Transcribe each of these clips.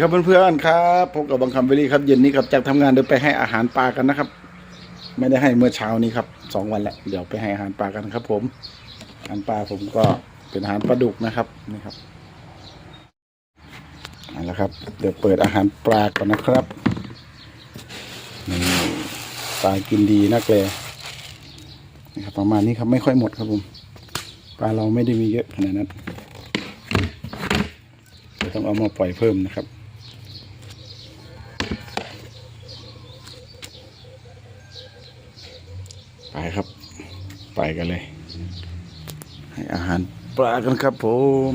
ครับเพื่อนๆครับพบกับบางคำเวลีครับเย็นนี้ครับจากทำงานเดี๋ยวไปให้อาหารปลากันนะครับ ไม่ได้ให้เมื่อเช้านี้ครับสองวันแล้วเดี๋ยวไปให้อาหารปลากันครับ ผมอาหารปลาผมก็เป็นอาหารปลาดุกนะครับนี่ครับเอาละครับ เดี๋ยวเปิดอาหารปลาก่อนนะครับนี่ปลากินดีนักเลยนี่ครับ ประมาณนี้ครับไม่ค่อยหมดครับผมปลาเราไม่ได้มีเยอะขนาดนั้นต้องเอามาปล่อยเพิ่มนะครับ กันเลย ให้อาหารปลากันครับผม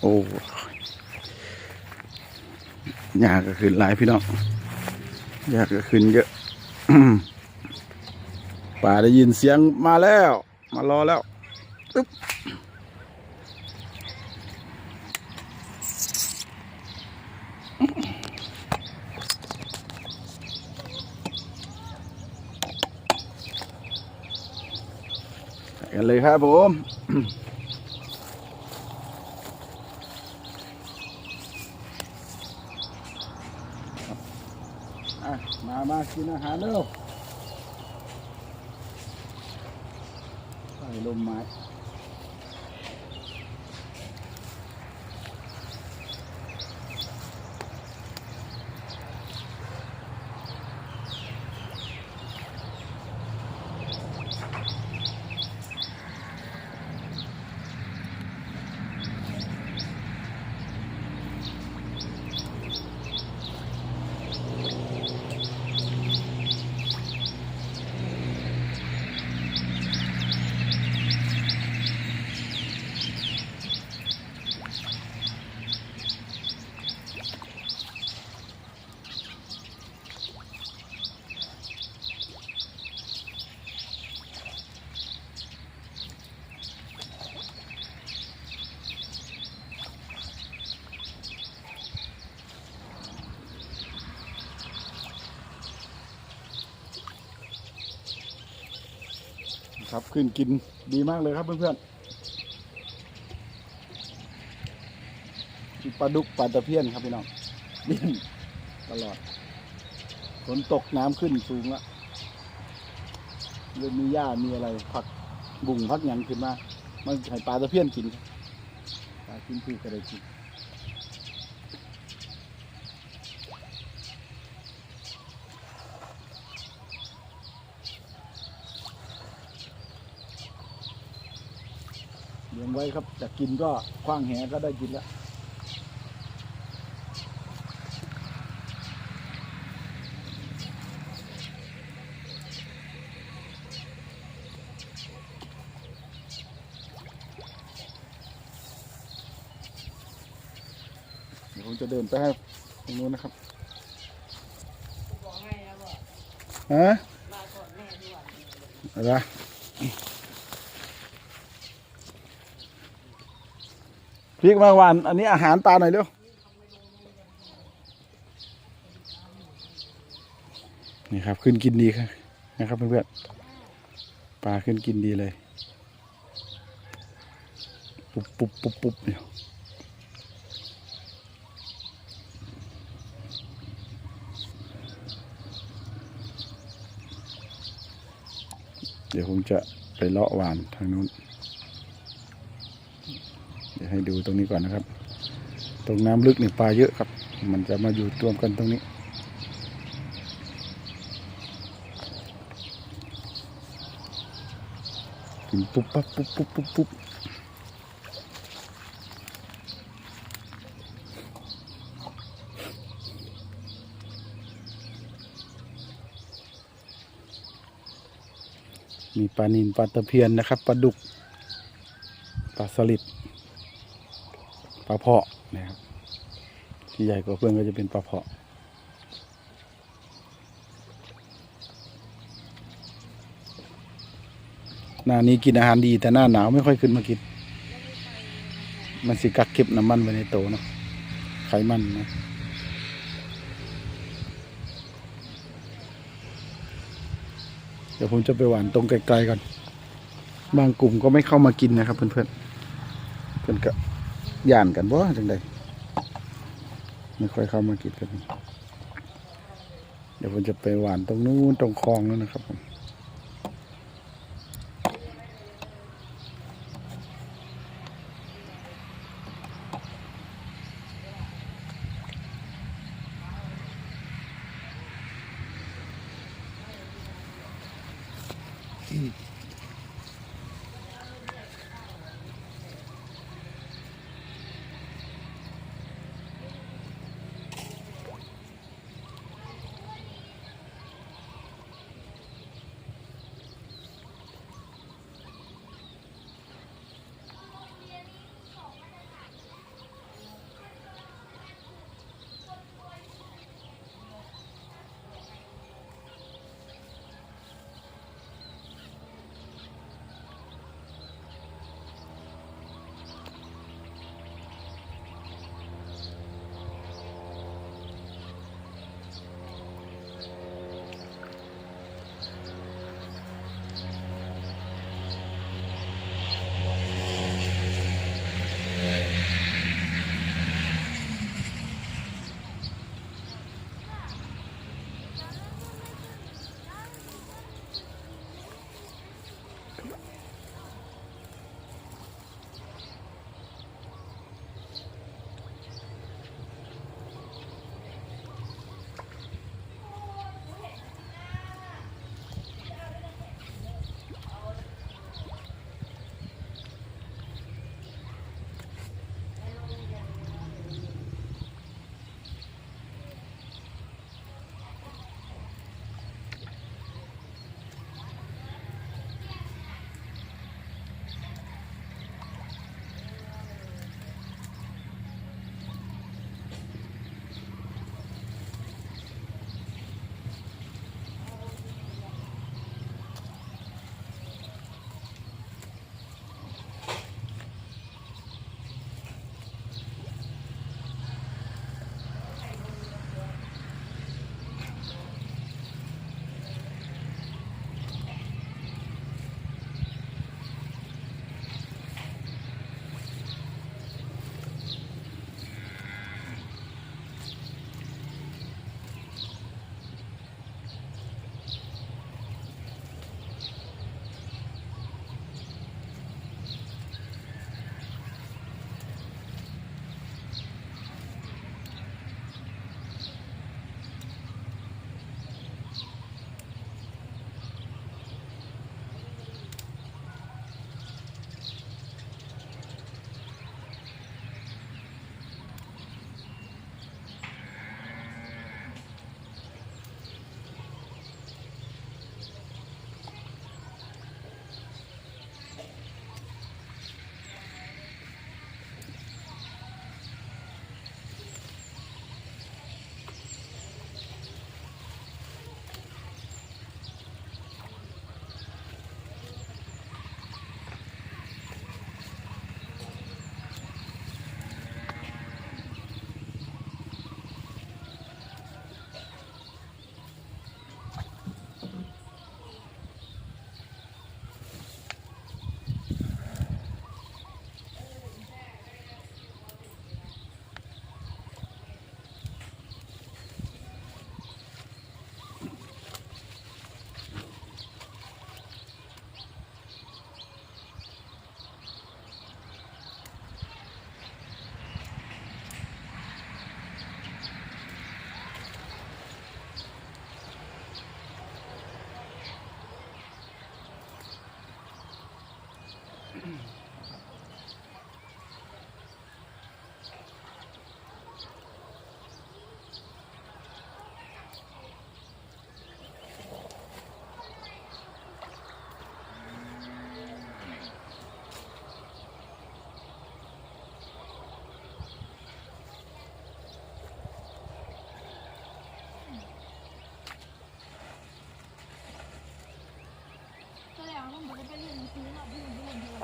โอ้ยากก็ขึ้นหลายพี่น้องยากก็ขึ้นเยอะ ป่าได้ยินเสียงมาแล้ว มารอแล้วอึ๊บกันเลยครับผมมา มากินอาหารเร็ว ใส่ ครับขึ้นกินดีมากเลยครับเพื่อนๆปลาดุกปลาตะเพียนครับพี่น้องดิ้นตลอดฝนตกน้ำขึ้นสูงล้วเริ่มีหญ้ามีอะไรผักบุ่งพักหยังขึ้นมา มันให้ปลาตะเพียนกินปลากินพืชก็ได้กิน เลี้ยง ไว้ครับจะกินก็คว้างแหก็ได้กินแล้วเดี๋ยวผมจะเดินไปให้ตรงนู้นนะครับบอกให้แล้วบอกฮะมาก่อนแม่ด้วยอะไร พริกมาวานอันนี้อาหารปลาหน่อยเร็วนี่ครับขึ้นกินดีครับนะครับเพื่อนๆปลาขึ้นกินดีเลย ปุ๊บปุ๊บปุ๊บปุ๊บเนี่ยเดี๋ยวผมจะไปเลาะหวานทางนู้น เดี๋ยวให้ดูตรงนี้ก่อนนะครับ ตรงน้ำลึกนี่ปลาเยอะครับ มันจะมาอยู่รวมกันตรงนี้กินปุ๊บปั๊บปุ๊บปุ๊บปุ๊บปุ๊บมีปลานินปลาตะเพียนนะครับปลาดุกปลาสลิด ปลาเพาะนะครับ ที่ใหญ่กว่าเพื่อนก็จะเป็นปลาเพาะหน้านี้กินอาหารดีแต่หน้าหนาวไม่ค่อยขึ้นมากิน มันสิกักเก็บน้ำมันไว้ในโตเนาะไขมันนะเดี๋ยวผมจะไปหวานตรงไกลๆก่อน บางกลุ่มก็ไม่เข้ามากินนะครับเพื่อนๆเพื่อนก็ ย่านกันบ่จังใดไม่ค่อยเข้ามากินกัน เดี๋ยวผมจะไปหวานตรงนู้นตรงคลองนู้นนะครับผม แล้วมันบอกว่าไปเรียนหนังสือเนาะพี่มันไปเรียนโทรศัพท์เนา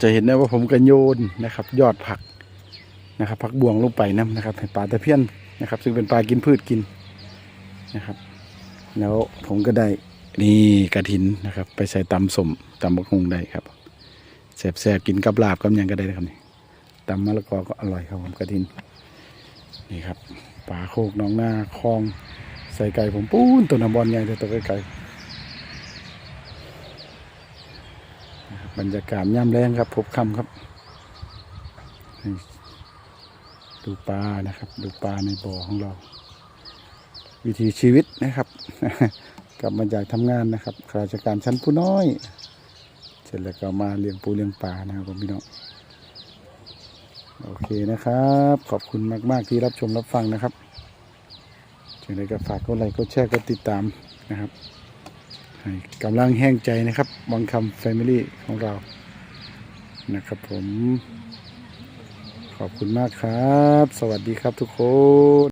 จะเห็นได้ว่าผมก็โยนนะครับ ยอดผักนะครับผักบวงลงไปน้ำนะครับปลาตะเพียนนะครับ ซึ่งเป็นปลากินพืชกินนะครับ แล้วผมก็ได้นี่กระถินนะครับ ไปใส่ตำสมตำบักฮุงได้ครับแซ่บๆกินกับลาบกับยังก็ได้นะครับนี่ตำมะละกอก็อร่อยครับผมกระถิน นี่ครับปลาโคกน้องหน้าคลอง ใส่ไก่ผมปูนตัวน้ำบอลใหญ่แต่ตัวไก่นะครั บรรยากาศย่ำแรงครับพบคำครับ ดูปลานะครับ ดูปลาในบ่อของเรา วิถีชีวิตนะครับ กลับมาจากทำงานนะครับข้าราชการชั้นผู้น้อย เสร็จแล้วก็มาเลี้ยงปูเลี้ยงปลานะครับพี่น้องโอเคนะครับ ขอบคุณมาก ๆ ที่รับชมรับฟังนะครับจึงได้ก็ฝากกดไลค์กดแชร์กดติดตามนะครับ กำลังแห้งใจนะครับบางคำแฟมิลี่ของเรานะครับผม ขอบคุณมากครับ สวัสดีครับทุกคน